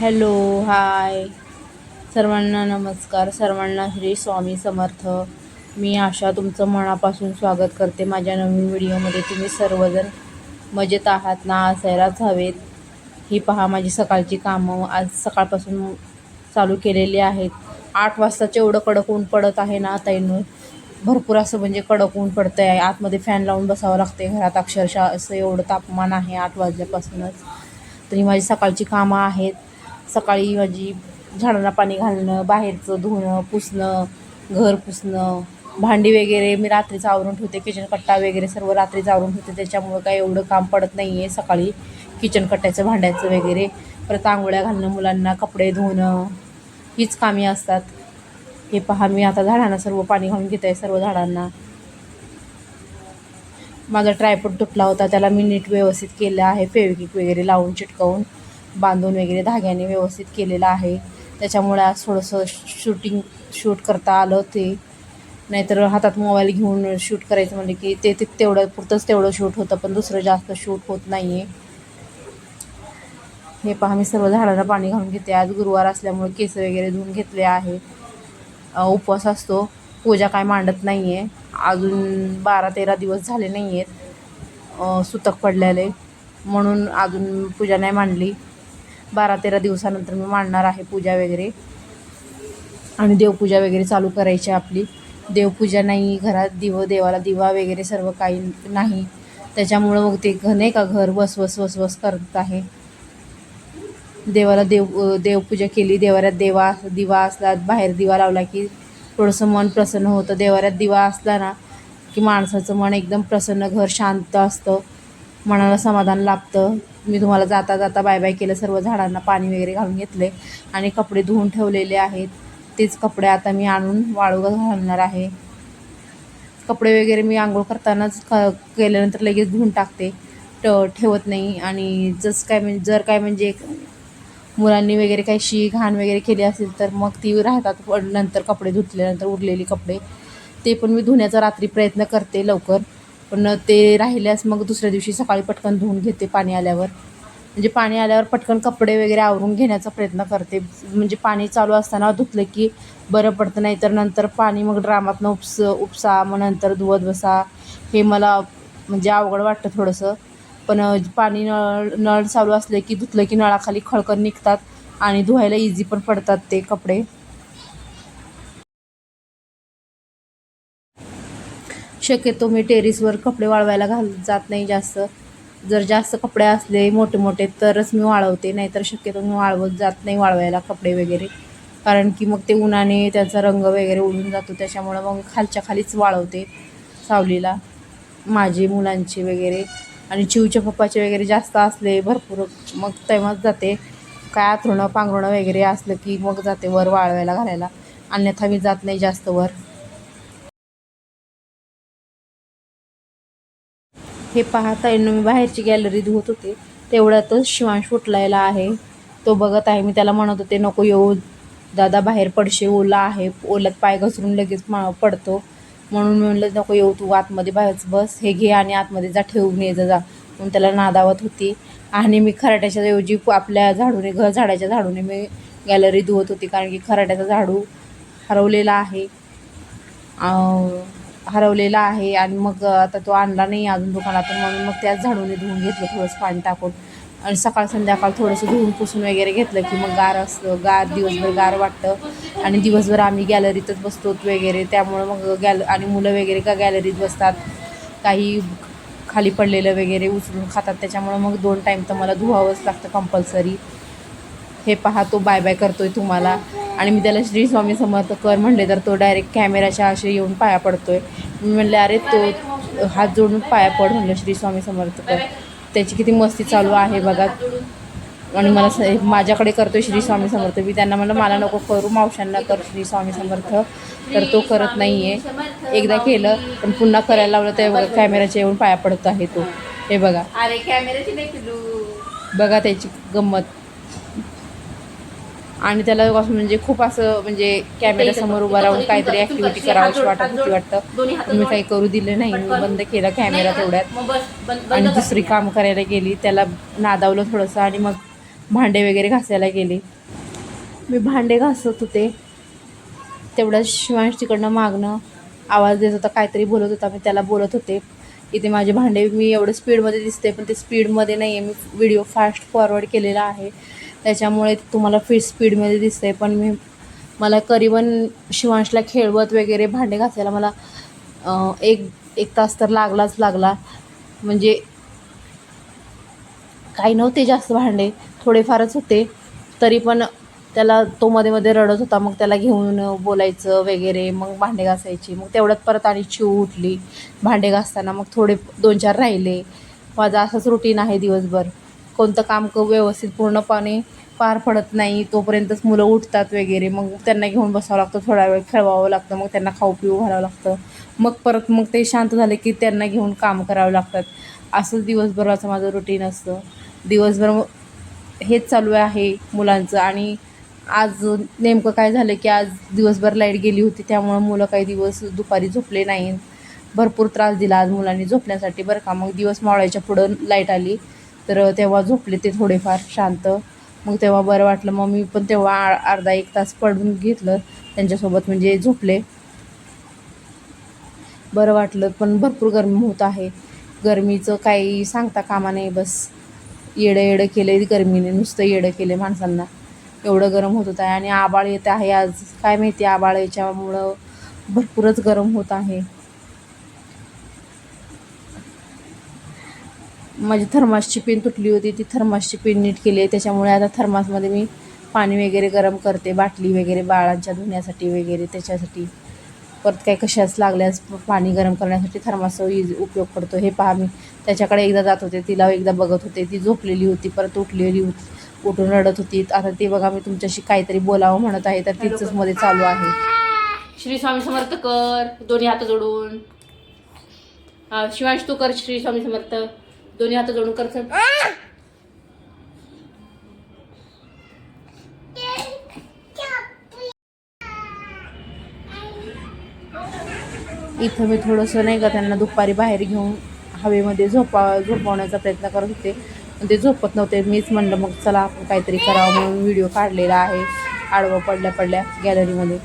Hello hi. सर्वांना नमस्कार. सर्वांना श्री स्वामी समर्थ. मी आशा तुमचं मनापासून स्वागत करते. माझ्या नवीन व्हिडिओमध्ये तुम्ही सर्वजण मजेत आहात ना? असायलाच हवेत. ही पहा माझी सकाळची कामं. आज सकाळपासून चालू केलेली आहेत. आठ वाजताचं एवढं कडक ऊन पडत आहे ना ताईनं? भरपूर असं म्हणजे कडक ऊन पडतं आहे आतमध्ये फॅन लावून बसावं लागते घरात. अक्षरशः असं एवढं तापमान आहे आठ वाजल्यापासूनच. तरी माझी सकाळची कामं आहेत. सकाळी माझी झाडांना पाणी घालणं बाहेरचं धुणं पुसणं घर पुसणं भांडी वगैरे मी रात्रीच आवरून ठेवते किचन कट्टा वगैरे सर्व रात्रीच आवरून ठेवते. त्याच्यामुळं काही एवढं काम पडत नाही आहे सकाळी. किचन कट्ट्याचं भांड्याचं वगैरे. परत आंघोळ्या घालणं मुलांना कपडे धुणं हीच कामे असतात. हे पहा मी आता झाडांना सर्व पाणी घालून घेत आहे सर्व झाडांना. माझा ट्रायपोट तुटला होता त्याला मी नीट व्यवस्थित केलं आहे फेविकिक वगैरे लावून चिटकवून. बांधून वगैरे धाग्याने व्यवस्थित केलेलं आहे. त्याच्यामुळे आज थोडंसं शूटिंग शूट करता आलं ते नाहीतर हातात मोबाईल घेऊन शूट करायचं म्हणजे की ते ते तेवढं पुरतंच तेवढं शूट होतं पण दुसरं जास्त शूट होत नाही आहे हे पहा मी सर्व झाडांना पाणी घालून घेते. आज गुरुवार असल्यामुळे केस वगैरे धुवून घेतले आहे. उपवास असतो. पूजा काय मांडत नाही आहे अजून बारा तेरा दिवस झाले नाही आहेत सुतक पडलेले. म्हणून अजून पूजा नाही मांडली. बारा तेरा दिवसानंतर मी मांडणार आहे पूजा वगैरे. आणि देवपूजा वगैरे चालू करायची आपली. देवपूजा नाही घरात दिव देवाला दिवा वगैरे सर्व काही नाही. त्याच्यामुळं मग ते घ नाही का घर वस वस वस वस करत आहे. देवाला देव देवपूजा केली देवाऱ्यात देवा दिवा असला बाहेर दिवा लावला की थोडंसं मन प्रसन्न होतं. देवाऱ्यात दिवा असला ना की माणसाचं मन एकदम प्रसन्न घर शांत असतं. मनाला समाधान लाभतं. मी तुम्हाला जाता जाता बाय बाय केलं सर्व झाडांना पाणी वगैरे घालून घेतले आणि कपडे धुवून ठेवलेले आहेत. तेच कपडे आता मी आणून वाळू घालणार आहे. कपडे वगैरे मी आंघोळ करतानाच क केल्यानंतर लगेच धुवून टाकते. ट ठेवत नाही. आणि जसं काय म्हणजे जर काय म्हणजे मुलांनी वगैरे काही शी घाण वगैरे केली असेल तर मग ती राहतात. नंतर कपडे धुतल्यानंतर उरलेली कपडे. ते पण मी धुण्याचा रात्री प्रयत्न करते लवकर. पण ते राहिल्यास मग दुसऱ्या दिवशी सकाळी पटकन धुवून घेते पाणी आल्यावर. म्हणजे पाणी आल्यावर पटकन कपडे वगैरे आवरून घेण्याचा प्रयत्न करते. म्हणजे पाणी चालू असताना धुतलं की बरं पडतं नाही तर नंतर पाणी मग ड्रामातनं उपस उपसा मग नंतर धुवत बसा. हे मला म्हणजे अवघड वाटतं थोडंसं. पण पाणी नळ नळ चालू असले की धुतलं की नळाखाली खळखळ निघतात आणि धुवायला इझी पण पडतात ते कपडे. शक्यतो मी टेरिसवर कपडे वाळवायला घाल जात नाही जास्त. जर जास्त कपडे असले मोठे मोठे तरच मी वाळवते नाहीतर शक्यतो मी वाळवत जात नाही वाळवायला कपडे वगैरे. कारण की मग ते उन्हाने त्याचा रंग वगैरे उडून जातो त्याच्यामुळं मग खालच्या खालीच वाळवते सावलीला. माझे मुलांचे वगैरे आणि चिवच्या पप्पाचे वगैरे जास्त असले भरपूर मग तेव्हाच जाते. काय आथरुणं पांघरुणं वगैरे असलं की मग जाते वर वाळवायला घालायला. अन्यथा मी जात नाही जास्त वर. हे पाहता येणं मी बाहेरची गॅलरी धुवत होते. तेवढ्यातच शिवांश उठलायला आहे. तो बघत आहे मी त्याला म्हणत होते नको येऊ. दादा बाहेर पडशे ओला आहे. ओल्यात पाय घसरून लगेच मा पडतो. म्हणून मी म्हणलं नको येऊ तू आतमध्ये बाहेरच बस. हे घे आणि आतमध्ये जा ठेवून ये जा जा. म्हणून त्याला नादावत होती. आणि मी खराट्याच्या ऐवजी आपल्या झाडूने घर झाडाच्या झाडूने मी गॅलरी धुवत होती. कारण की खराट्याचा झाडू हरवलेला आहे. हरवलेला आहे आणि मग आता तो आणला नाही अजून दुकानातून म्हणून मग त्याच झाडूने धुवून घेतलं थोडंसं पाणी टाकून. आणि सकाळ संध्याकाळ थोडंसं धुवून पुसून वगैरे घेतलं की मग गार असतं गार दिवसभर गार वाटतं. आणि दिवसभर आम्ही गॅलरीतच बसतो वगैरे त्यामुळं मग गॅल आणि मुलं वगैरे का गॅलरीत बसतात. काही खाली पडलेलं वगैरे उचलून खातात त्याच्यामुळं मग दोन टाईम तर मला धुवावंच लागतं कंपल्सरी हे पहा तो बाय बाय करतोय तुम्हाला. आणि मी त्याला श्री स्वामी समर्थ कर म्हणले तर तो डायरेक्ट कॅमेराच्या असे येऊन पाया पडतोय. मी म्हणले अरे तो हात जोडून पाया पड म्हणलं श्री स्वामी समर्थ कर. त्याची किती मस्ती चालू आहे बघा. आणि मला स- माझ्याकडे करतोय श्री स्वामी समर्थ. मी त्यांना म्हणलं मला नको करू मावशांना कर श्री स्वामी समर्थ. तर तो करत नाही आहे एकदा केलं पण पुन्हा करायला लावलं तर बघा कॅमेराच्या येऊन पाया पडत आहे तो. हे बघा. अरे पिलू बघा त्याची गंमत. आणि त्याला म्हणजे खूप असं म्हणजे कॅमेऱ्यासमोर उभं राहून काहीतरी ॲक्टिव्हिटी करावीशी वाटत होती वाटतं. मी काही करू दिलं नाही मी बंद केला कॅमेरा तेवढ्यात. आणि दुसरी काम करायला गेली त्याला नादावलं थोडंसं आणि मग भांडे वगैरे घासायला गेले. मी भांडे घासत होते. तेवढ्याच शिवांश तिकडनं मागणं आवाज देत होता काहीतरी बोलत होता मी त्याला बोलत होते. इथे माझे भांडे मी एवढं स्पीडमध्ये दिसते पण ते स्पीडमध्ये नाही आहे मी व्हिडिओ फास्ट फॉरवर्ड केलेला आहे. त्याच्यामुळे तुम्हाला फिट स्पीडमध्ये दिसते पण मी मला करीबन शिवांशला खेळवत वगैरे भांडे घासायला मला एक एक तास तर लागलाच लागला. म्हणजे काही नव्हते जास्त भांडे. थोडेफारच होते. तरी पण त्याला तो मध्ये मध्ये रडत होता. मग त्याला घेऊन बोलायचं वगैरे मग भांडे घासायची. मग तेवढ्यात परत आणि चिव उठली. भांडे घासताना मग थोडे दोन चार राहिले. माझं असंच रुटीन आहे दिवसभर. कोणतं काम क व्यवस्थित पूर्णपणे पार पडत नाही तोपर्यंतच मुलं उठतात वगैरे. मग त्यांना घेऊन बसावं लागतं थोडा वेळ खेळवावं लागतं मग त्यांना खाऊ पिऊ घालावं लागतं. मग परत मग ते शांत झाले की त्यांना घेऊन काम करावं लागतात. असंच दिवसभराचं माझं रुटीन असतं. दिवसभर हेच चालू आहे मुलांचं आणि आज नेमकं काय झालं की आज दिवसभर लाइट गेली होती त्यामुळं मुलं काही दिवस दुपारी झोपले नाहीत. भरपूर त्रास दिला आज मुलांनी झोपण्यासाठी बरं का. मग दिवस मावळायच्या पुढं लाइट आली. तर तेव्हा झोपले ते थोडेफार शांत. मग तेव्हा बरं वाटलं. मग मी पण तेव्हा आ- अर्धा एक तास पडून घेतलं त्यांच्यासोबत म्हणजे झोपले. बरं वाटलं पण भरपूर गरमी होत आहे. गरमीचं काही सांगता कामा नाही बस. येडं येडं केलं गरमीने नुसतं येडं केलं माणसांना. एवढं गरम होत होतं. आहे आणि आबाळ येत आहे आज. काय माहिती आबाळ याच्यामुळं भरपूरच गरम होत आहे. माझी थर्मासची पिन तुटली होती ती थर्मासची पिन नीट केली आहे. त्याच्यामुळे आता थर्मासमध्ये मी पाणी वगैरे गरम करते बाटली वगैरे बाळांच्या धुण्यासाठी वगैरे त्याच्यासाठी. परत काही कशाच लागल्यास पाणी गरम करण्यासाठी थर्मासचा यूज उपयोग पडतो हे पहा मी. त्याच्याकडे एकदा जात होते तिला एकदा बघत होते. ती झोपलेली होती परत उठलेली होती उठून रडत होती. आता ती बघा मी तुमच्याशी काहीतरी बोलावं म्हणत आहे तर तिचंच मध्ये चालू आहे. श्री स्वामी समर्थ कर दोन्ही हात जोडून. शिवांश तू कर श्री स्वामी समर्थ. दोन्ही हात जोडून कर चल. इथं मी थोडंसं नाही का त्यांना दुपारी बाहेर घेऊन हवेमध्ये झोपा झोपवण्याचा प्रयत्न करत होते. पण ते झोपत नव्हते. मीच म्हणलं मग चला आपण काहीतरी करावं म्हणून व्हिडिओ काढलेला आहे. आडवं पडल्या पडल्या गॅलरीमध्ये